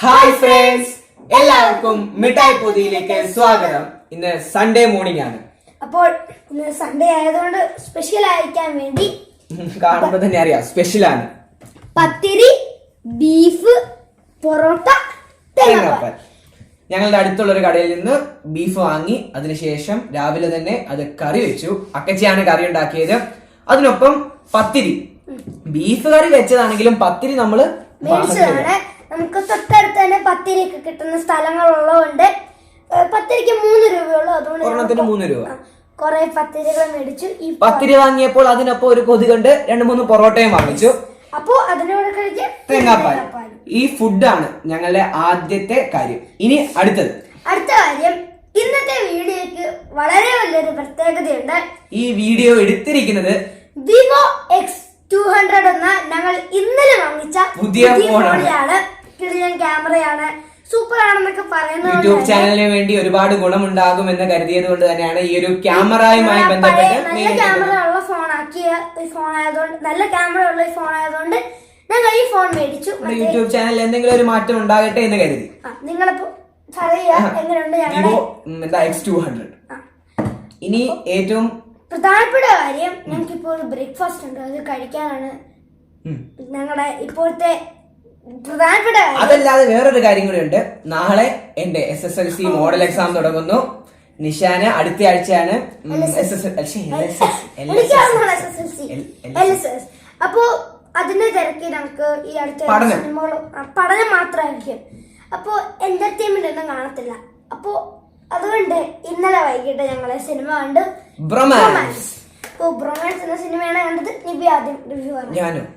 Hi friends എല്ലാവർക്കും മിഠായി പൊതിയിലേക്ക് സ്വാഗതം. ഇന്ന് സൺഡേ മോർണിംഗ് ആണ്. അപ്പോൾ ഇന്ന് സൺഡേ ആയതുകൊണ്ട് സ്പെഷ്യൽ ആയിരിക്കാൻ വേണ്ടി കാണുമ്പോൾ തന്നെ അറിയാം. സ്പെഷ്യൽ ആണ്. പത്തിരി ബീഫ് പൊറോട്ട തേങ്ങാപ്പാൽ. ഞങ്ങളുടെ അടുത്തുള്ള ഒരു കടയിൽ നിന്ന് ബീഫ് വാങ്ങി. അതിനുശേഷം രാവിലെ തന്നെ അത് കറി വെച്ചു. അക്കച്ചിയാണ് കറി ഉണ്ടാക്കിയത്. അതിനൊപ്പം പത്തിരി. ബീഫ് കറി വെച്ചതാണെങ്കിലും പത്തിരി നമ്മൾ നമുക്ക് തൊട്ടടുത്ത് തന്നെ പത്തിരിക്ക് കിട്ടുന്ന സ്ഥലങ്ങളുള്ളതുകൊണ്ട് പത്തിരിക്ക് മൂന്ന് രൂപയുള്ളൂ. അതുകൊണ്ട് മൂന്ന് രൂപ. കുറെ പത്തിരികൾ മേടിച്ചു. ഈ പത്തിരി വാങ്ങിയപ്പോൾ അതിനൊപ്പം ഒരു കൊതി കണ്ട് രണ്ട് മൂന്ന് പൊറോട്ടയും വാങ്ങിച്ചു. അപ്പോ അതിനോട് കഴിച്ച് തേങ്ങാപ്പാൽ. ഈ ഫുഡാണ് ഞങ്ങളുടെ ആദ്യത്തെ കാര്യം. ഇനി അടുത്തത്. അടുത്ത കാര്യം ഇന്നത്തെ വീഡിയോയ്ക്ക് വളരെ വലിയൊരു പ്രത്യേകതയുണ്ട്. ഈ വീഡിയോ എടുത്തിരിക്കുന്നത് വിവോ എക്സ് ടു ഹൺഡ്രഡ് എന്ന ഞങ്ങൾ ഇന്നലെ വാങ്ങിച്ച പുതിയ ഫോണാണ്. ഫോണിലാണ് കിടിലൻ ക്യാമറയാണ്. സൂപ്പർ ആണെന്നൊക്കെ പറയുന്നത് യൂട്യൂബ് ചാനലിന് വേണ്ടി ഒരുപാട് ഗുണമുണ്ടാകും എന്ന് കരുതിയത് കൊണ്ട് തന്നെയാണ് ഈ ഒരു ക്യാമറയുമായി ബന്ധപ്പെട്ട് നല്ല ക്യാമറ ഉള്ള ഫോൺ ആക്കിയ ഫോൺ ആയതുകൊണ്ട് നല്ല ക്യാമറ ഉള്ള ഫോൺ ആയതുകൊണ്ട് ഞങ്ങൾ ഈ ഫോൺ മേടിച്ചു. യൂട്യൂബ് ചാനലിൽ എന്തെങ്കിലും ഒരു മാറ്റം ഉണ്ടാകട്ടെ എന്ന് കരുതി. നിങ്ങളിപ്പോ. ഇനി ഏറ്റവും പ്രധാനപ്പെട്ട കാര്യം ഞങ്ങൾക്ക് ഇപ്പോൾ ബ്രേക്ക്ഫാസ്റ്റ് ഉണ്ട്. അത് കഴിക്കാനാണ് ഞങ്ങളുടെ ഇപ്പോഴത്തെ അതല്ലാതെ വേറൊരു കാര്യം കൂടി ഉണ്ട്. നാളെ എന്റെ S S L C model exam തുടങ്ങുന്നു. നിഷാന് അടുത്ത ആഴ്ചയാണ് എസ് എസ് എൽ. അപ്പോ അതിന്റെ തിരക്ക് നമുക്ക് ഈ അടുത്ത പഠനം. മാത്രമായിരിക്കും. അപ്പോ എന്റർടൈൻമെന്റ് ഒന്നും കാണത്തില്ല. അപ്പോ അതുകൊണ്ട് ഇന്നലെ വൈകിട്ട് ഞങ്ങളെ സിനിമ കണ്ട്. ബ്രൊമാൻസ് ഓ ബ്രൊമാൻസ് എന്ന സിനിമയാണ് കണ്ടത്. നിബി ആദ്യം റിവ്യൂ പറഞ്ഞു ഞാനും.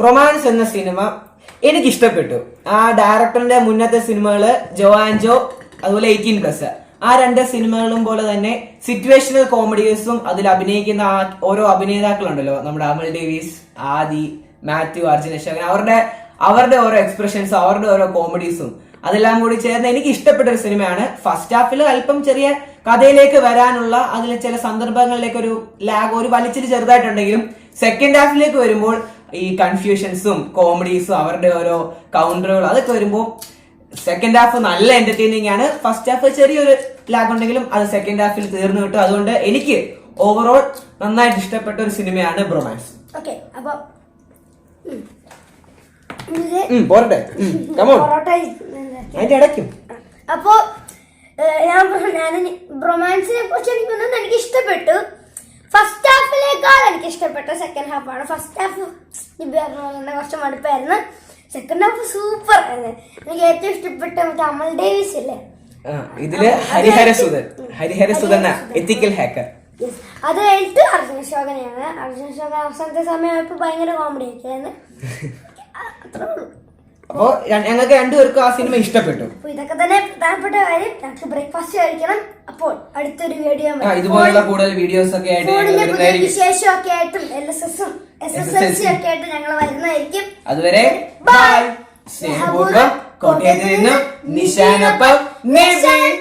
റൊമാൻസ് എന്ന സിനിമ എനിക്ക് ഇഷ്ടപ്പെട്ടു ആ ഡയറക്ടറിന്റെ മുന്നത്തെ സിനിമകൾ ജോ ആൻജോ അതുപോലെ എയ്റ്റീൻ പ്ലസ് ആ രണ്ട് സിനിമകളും പോലെ തന്നെ സിറ്റുവേഷണൽ കോമഡീസും അതിൽ അഭിനയിക്കുന്ന ആ ഓരോ അഭിനേതാക്കളുണ്ടല്ലോ. നമ്മുടെ അമൽ ഡേവീസ് ആദി മാത്യു അർജുനേഷ് അങ്ങനെ അവരുടെ അവരുടെ ഓരോ എക്സ്പ്രഷൻസും അവരുടെ ഓരോ കോമഡീസും അതെല്ലാം കൂടി ചേർന്ന് എനിക്ക് ഇഷ്ടപ്പെട്ട ഒരു സിനിമയാണ്. ഫസ്റ്റ് ഹാഫിൽ അല്പം ചെറിയ കഥയിലേക്ക് വരാനുള്ള അതിൽ ചില സന്ദർഭങ്ങളിലേക്ക് ഒരു ലാഗ് ഒരു വലിച്ചിൽ ചെറുതായിട്ടുണ്ടെങ്കിലും സെക്കൻഡ് ഹാഫിലേക്ക് വരുമ്പോൾ ഈ കൺഫ്യൂഷൻസും കോമഡീസും അവരുടെ ഓരോ കൗണ്ടറുകളും അതൊക്കെ വരുമ്പോൾ സെക്കൻഡ് ഹാഫ് നല്ല എന്റർടൈനിങ് ആണ്. ഫസ്റ്റ് ഹാഫ് ചെറിയൊരു ലാഗ് ഉണ്ടെങ്കിലും അത് സെക്കൻഡ് ഹാഫിൽ തീർന്നു കിട്ടും. അതുകൊണ്ട് എനിക്ക് ഓവറോൾ നന്നായിട്ട് ഇഷ്ടപ്പെട്ട ഒരു സിനിമയാണ് ബ്രൊമാൻസ് പോരട്ടെ. അതിന്റെ ഇടയ്ക്കും. അപ്പോ ഞാൻ റൊമാൻസിനെ കുറിച്ച് എനിക്ക് എനിക്ക് ഇഷ്ടപ്പെട്ടു. ഫസ്റ്റ് ഹാഫിലേക്കാൾ എനിക്ക് ഇഷ്ടപ്പെട്ട സെക്കൻഡ് ഹാഫാണ് ഫസ്റ്റ് ഹാഫ് തന്നെ കുറച്ച് മടുപ്പായിരുന്നു. സെക്കൻഡ് ഹാഫ് സൂപ്പർ ആയിരുന്നു. എനിക്ക് ഏറ്റവും ഇഷ്ടപ്പെട്ട മറ്റേ അമൽ ഡേവിസ് അല്ലേ ഇതിൽ ഹരിഹരസുധൻ ഹരിഹരസുധൻ എത്തിക്കൽ ഹാക്കർ. അത് കഴിഞ്ഞിട്ട് അർജുന ശോകനെയാണ്. അർജുന ശോകൻ അവസാനത്തെ സമയം ഭയങ്കര കോമഡി ആക്കിയായിരുന്നു അത്രേ ഉള്ളൂ അപ്പോ ഞങ്ങൾക്ക് രണ്ടുപേർക്കും ആ സിനിമ ഇഷ്ടപ്പെട്ടു. അപ്പൊ ഇതൊക്കെ തന്നെ പ്രധാനപ്പെട്ട കാര്യം. ഞങ്ങൾക്ക് ബ്രേക്ക്ഫാസ്റ്റ് കഴിക്കണം. അപ്പോൾ അടുത്തൊരു വീഡിയോ ആ, ഇതുപോലുള്ള കൂടുതൽ വീഡിയോസ് ഒക്കെ ആയിട്ട് ഞങ്ങൾ ഫോണിന്റെ പുതിയ വരുന്നതായിരിക്കും. വിശേഷമൊക്കെ ആയിട്ടും എൽ എസ് എസും എസ് എസ് എൽ സി ഒക്കെ ആയിട്ട് ഞങ്ങൾ വരുന്നതായിരിക്കും. അതുവരെ ബൈ. സ്നേഹപൂർവം കോട്ടയത്ത് നിന്ന് നിശാനൊപ്പം നിവിൻ